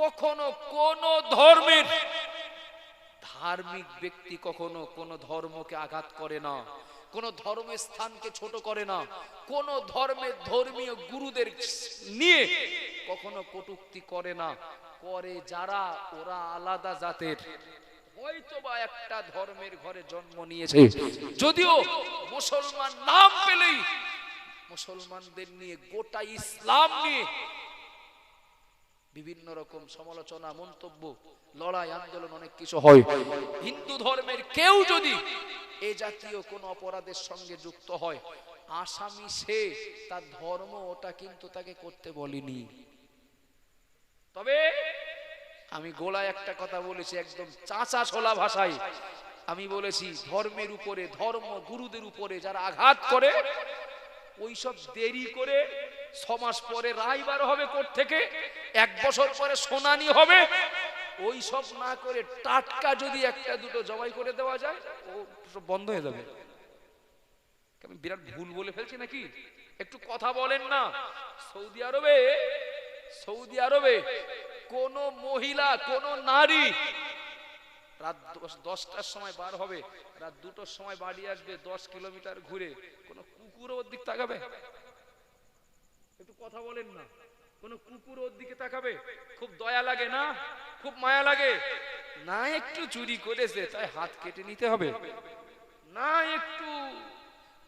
কখনো কোন ধর্মের ধার্মিক ব্যক্তি কখনো কোন ধর্মকে আঘাত করে না, কোন ধর্মের স্থানকে ছোট করে না, কোন ধর্মের ধর্মীয় গুরুদের নিয়ে কখনো কটুক্তি করে না। করে যারা, ওরা আলাদা জাতের। হয়তোবা একটা ধর্মের ঘরে জন্ম নিয়েছে। যদিও মুসলমান নাম পেলেই মুসলমানদের নিয়ে গোটা ইসলাম নিয়ে বিভিন্ন রকম সমালোচনা মন্তব্য লড়াই আন্দোলন অনেক কিছু হয়। হিন্দু ধর্মের কেউ যদি এ জাতীয় কোন অপরাধের সঙ্গে যুক্ত হয় আসামি সে তার ধর্ম ওটা কিন্তু তাকে করতে বলিনি। তবে আমি গোলায় একটা কথা বলেছি একদম চাচা ছোলা ভাষায়। আমি বলেছি ধর্মের উপরে ধর্ম গুরুদের উপরে যারা আঘাত করে ওইসব দেরি করে ছমাস পরে রায় বার হবে কোর্ট থেকে, এক বছর পরে শুনানি হবে। ওই সব না করে টাটকা যদি একটা দুটো জবাই করে দেওয়া যায়, ও সব বন্ধ হয়ে যাবে। আমি বিরাট ভুল বলে ফেলছি নাকি? একটু কথা বলেন না। সৌদি আরবে সৌদি আরবে কোন মহিলা, কোন নারী রাত দশটার সময় বার হবে, রাত দুটোর সময় বাড়ি আসবে, দশ কিলোমিটার ঘুরে, কোন ওর দিক তাকাবে? কথা বলেন না। কোন কুকুর ওর দিকে তাকাবে? খুব দয়া লাগে না? খুব মায়া লাগে? না, একটু চুরি করেছে, তাই হাত কেটে নিতে হবে। না, একটু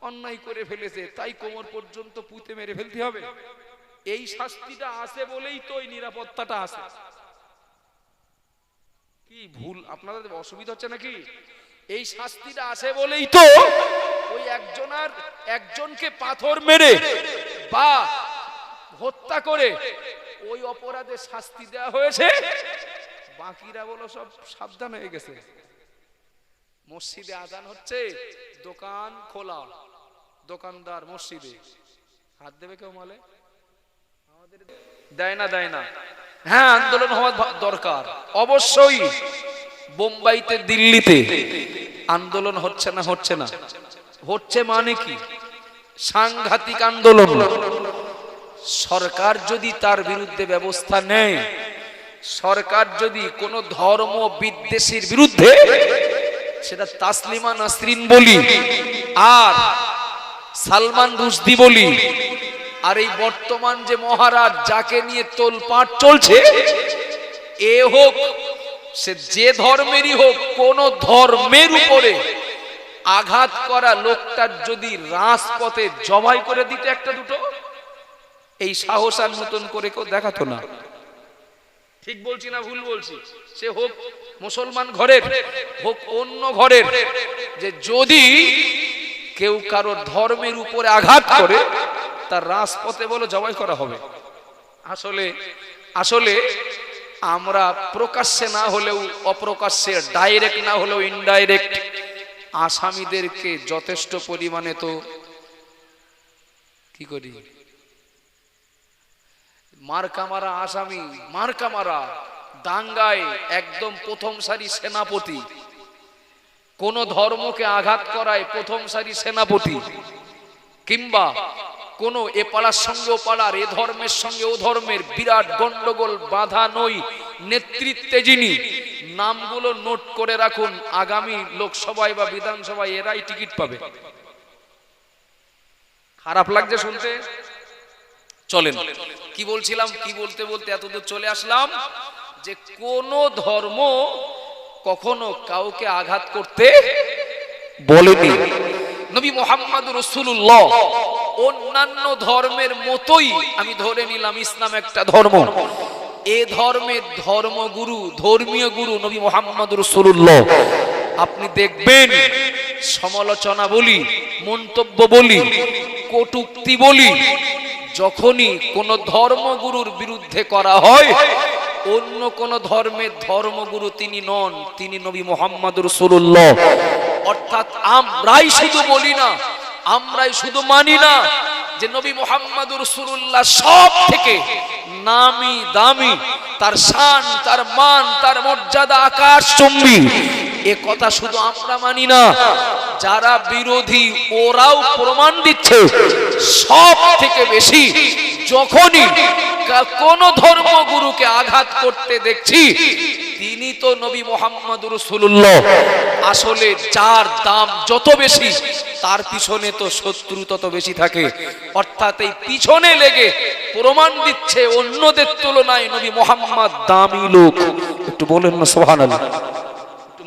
অন্যায় করে ফেলেছে, তাই কোমর পর্যন্ত পুঁতে মেরে ফেলতে হবে। এই শাস্তিটা আছে বলেই তো এই নিরাপত্তাটা আছে। কি ভুল, আপনাদের অসুবিধা হচ্ছে নাকি? এই শাস্তিটা আছে বলেই তো ওই একজনার একজনকে পাথর মেরে বা হত্যা করে ওই অপরাধে শাস্তি দেওয়া হয়েছে? বাকিরা বলো সব সাবধান হয়ে গেছে। মসজিদে আজান হচ্ছে, দোকান খোলা। দোকানদার মসজিদে। হাত দেবে কেউ মালে? দেয় না দেয় না। হ্যাঁ আন্দোলন হওয়া দরকার। অবশ্যই বোম্বাইতে, দিল্লিতে আন্দোলন হচ্ছে না হচ্ছে না। হচ্ছে মানে কি? সাংঘাতিক আন্দোলন। সরকার যদি তার বিরুদ্ধে ব্যবস্থা নেয়, সরকার যদি কোন ধর্ম বিদ্বেষীর বিরুদ্ধে, সেটা তাসলিমা নাসরিন বলি, আর সালমান রুশদি বলি, আর এই বর্তমান যে মহারাজ যাকে নিয়ে তোলপাট চলছে, এ হোক, সে যে ধর্মেরই হোক, কোন ধর্মের উপরে আঘাত করা লোকটার যদি রাজপথে জবাই করে দিতে একটা দুটো এই সাহস আর মতন করে কেউ দেখাতো না। ঠিক বলছি না, ভুল বলছি। সে হোক মুসলমান ঘরের, হোক অন্য ঘরের, যে যদি কেউ কারও ধর্মের উপরে আঘাত করে, তার রাজপথে বলে জবাই করা হবে। আসলে আসলে আমরা প্রকাশ্যে না হলেও অপ্রকাশ্যে, ডাইরেক্ট না হলেও ইনডাইরেক্ট আসামিদেরকে যথেষ্ট পরিমাণে তো কি করি? মারকামারা আসামি মারকামারা দাঙ্গায় একদম প্রথম সারি সেনাপতি। কোন ধর্মকে আঘাত করায় প্রথম সারি সেনাপতি। কিংবা কোন এ পাড়ার সঙ্গে ও পাড়ার, এ ধর্মের সঙ্গে ও ধর্মের বিরাট গন্ডগোল, বাধা নই, নেতৃত্বে যিনি, নামগুলো নোট করে রাখুন, আগামী লোকসভায় বা বিধানসভায় এরাই টিকিট পাবে। খারাপ লাগছে শুনতে? চলেন। কি বলছিলাম? কি বলতে বলতে এতদূর চলে আসলাম যে কোন ধর্ম কখনো কাউকে আঘাত করতে বলেনি। নবী মোহাম্মদ রসুল্লাহ অন্যান্য ধর্মের মতোই আমি ধরে নিলাম ইসলাম একটা ধর্ম। এ ধর্মের ধর্মগুরু ধর্মীয় গুরু নবী মোহাম্মদ রসুল্লাহ আপনি দেখবেন সমালোচনা বলি মন্তব্য বলি কটুক্তি বলি যখনই কোন ধর্মগুরুর বিরুদ্ধে করা হয়, অন্য কোন ধর্মের ধর্মগুরু তিনি নন, তিনি নবী মোহাম্মদ রসুল্লাহ অর্থাৎ আমরাই শুধু বলি না আমরাই শুধু মানি না যে নবী মোহাম্মদ রসুল্লাহ সব থেকে নামি দামি, তার শান, তার মান, তার মর্যাদা আকাশ চুম্বি এ কথা শুধু আমরা মানি না, যারা বিরোধী ওরাও প্রমাণ দিচ্ছে। সব থেকে বেশি যখনই কোন ধর্মগুরুকে আঘাত করতে দেখছি, তিনি তো নবী মোহাম্মদ রসুল্লাহ আসলে যার দাম যত বেশি, তার পিছনে তো শত্রু তত বেশি থাকে। অর্থাৎ এই পিছনে লেগে প্রমাণ দিচ্ছে অন্যদের তুলনায় নবী মোহাম্মদ দামি লোক। একটু বলেন না সোহান একটু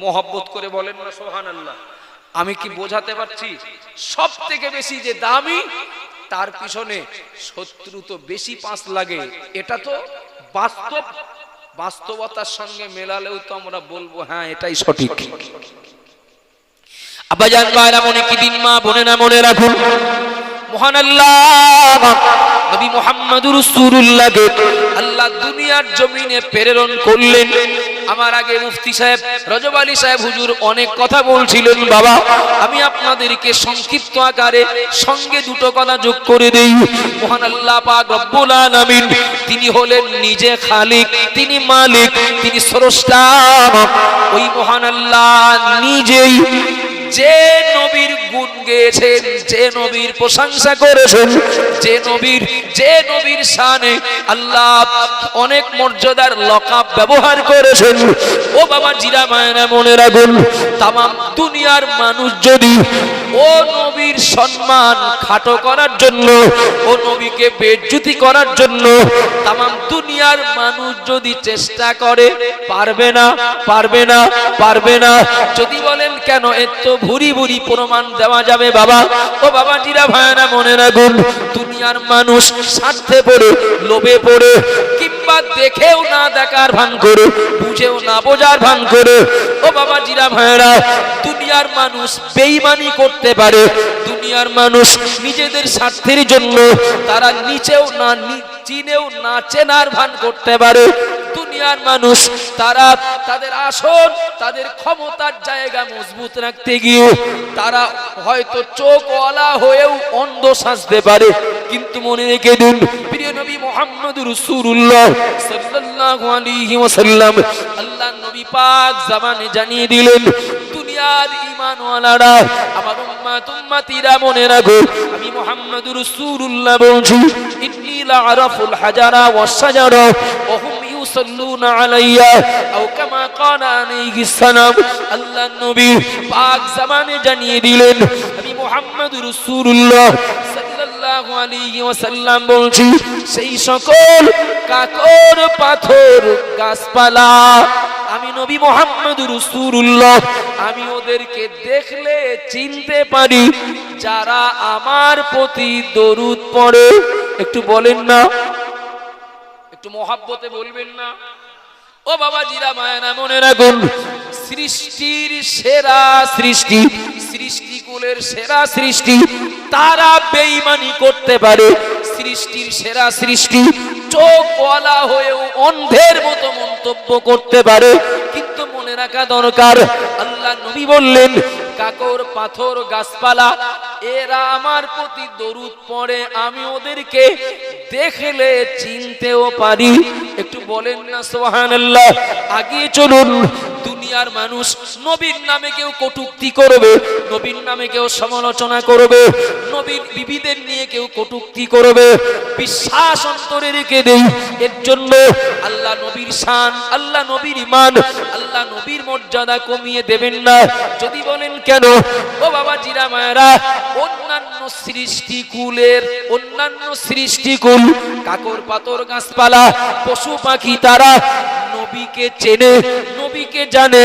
মহব্বত করে বলেন না সোহান আল্লাহ আমি কি বোঝাতে পারছি? সব থেকে বেশি যে দামি তার পিছনে শত্রু তো বেশি পাঁচ লাগে। এটা তো বাস্তব। বাস্তবতার সঙ্গে মেলালেও তো আমরা বলব হ্যাঁ এটাই সঠিক। আব্বাজান ভাইরা মনে কি দিন মা বনে না মনে রাখুন। মহান আল্লাহ নবী মুহাম্মদুর রাসূলুল্লাহকে আল্লাহ দুনিয়ার জমিনে প্রেরণ করলেন। আমার আগে মুফতি সাহেব, রজব আলী সাহেব হুজুর অনেক কথা বলছিলেন, বাবা। আমি আপনাদেরকে সংক্ষিপ্ত আকারে সঙ্গে দুটো কথা যোগ করে দেই। মহান আল্লাহ পাক রব্বুল আলামিন, তিনি হলেন নিজে খালিক, তিনি মালিক, তিনি স্রষ্টা। ওই মহান আল্লাহ নিজেই যে নবীর গেয়েছেন যে নবীর প্রশংসা করেছেন, যে নবীর যে নবীর শানে আল্লাহ অনেক মর্যাদার লকাব ব্যবহার করেছেন। ও বাবা, জিরা মায়না মনে রাখুন দুনিয়ার মানুষ যদি ও নবীর সম্মান খাটো করার জন্য, ও নবীকে বেজ্জুতি করার জন্য, তামাম দুনিয়ার মানুষ যদি চেষ্টা করে, পারবে না পারবে না পারবে না। যদি বলেন কেন এত ভুরি ভুরি প্রমাণ দেওয়া যাবে বাবা? ও বাবা জিরা ভায়না মনে রাখুন, দুনিয়ার মানুষ স্বার্থে পড়ে, লোভে পড়ে, কিংবা দেখেও না দেখার ভান করে, বুঝেও না বোঝার ভান করে ও বাবা জিরা ভাইরা দুনিয়ার মানুষ বেইমানি করতে পারে। দুনিয়ার মানুষ নিজেদের স্বার্থের জন্য তারা নিচেও না, চিনেও না চেনার ভান করতে পারে। দুনিয়ার মানুষ তারা তাদের আসন, তাদের ক্ষমতার জায়গা মজবুত রাখতে গিয়ে তারা হয়তো চোখওয়ালা হয়েও অন্ধ সাজতে পারে। কিন্তু মনে রেখে দিন প্রিয় নবী মোহাম্মদ রসুল্লাহ আল্লাহ নবী পাক জানিয়ে দিলেন, দুনিয়ার ঈমানওয়ালারা, আমার উম্মাত উম্মাতিরা মনে রাখো, আমি মুহাম্মদুর রাসূলুল্লাহ বলছি, ইন্নী লাআরাফুল হাজারা ওয়াস জানিয়ে দিলেন, আমি মুহাম্মদুর রাসূলুল্লাহ সাল্লাল্লাহু আলাইহি ওয়াসাল্লাম বলছি, সেই সকল কাকর, পাথর, গাছপালা, আমি নবী আমি ওদেরকে দেখলে চিনতে পারি, যারা আমার প্রতি দরুদ পড়ে। একটু বলেন না। একটু মহাব্বতে বলবেন না। ও বাবা জিরা মায়না মনে রাখুন, সৃষ্টির সেরা সৃষ্টি সৃষ্টিকুলের সেরা সৃষ্টি, তারা বেইমানি করতে পারে। সৃষ্টির সেরা সৃষ্টি চোখ চোখওয়ালা হয়েও অন্ধের মতো মন্তব্য করতে পারে। কিন্তু মনে রাখা দরকার, আল্লাহ নবী বললেন, কাকর, পাথর, গাছপালা, এরা আমার প্রতি দরুদ পড়ে, আমি ওদেরকে দেখলে চিনতেও পারি। একটু বলেন না সোহান আল্লাহ আগিয়ে চলুন দুনিয়ার মানুষ নবীর নামে কেউ কটুক্তি করবে, নবীর নামে কেউ সমালোচনা করবে, নবীর বিবিদের নিয়ে কেউ কটুক্তি করবে। বিশ্বাস অন্তরে রেখে দেই, এর জন্য আল্লাহ নবীর শান, আল্লাহ নবীর ইমান আল্লাহ নবীর মর্যাদা কমিয়ে দেবেন না। যদি বলেন কেন? ও বাবা জিরা মায়েরা, অন্যান্য সৃষ্টিকুলের, অন্যান্য সৃষ্টিকুল, কাকর পাতর গাছপালা, পশু পাখি তারা নবীকে চেনে নবীকে জানে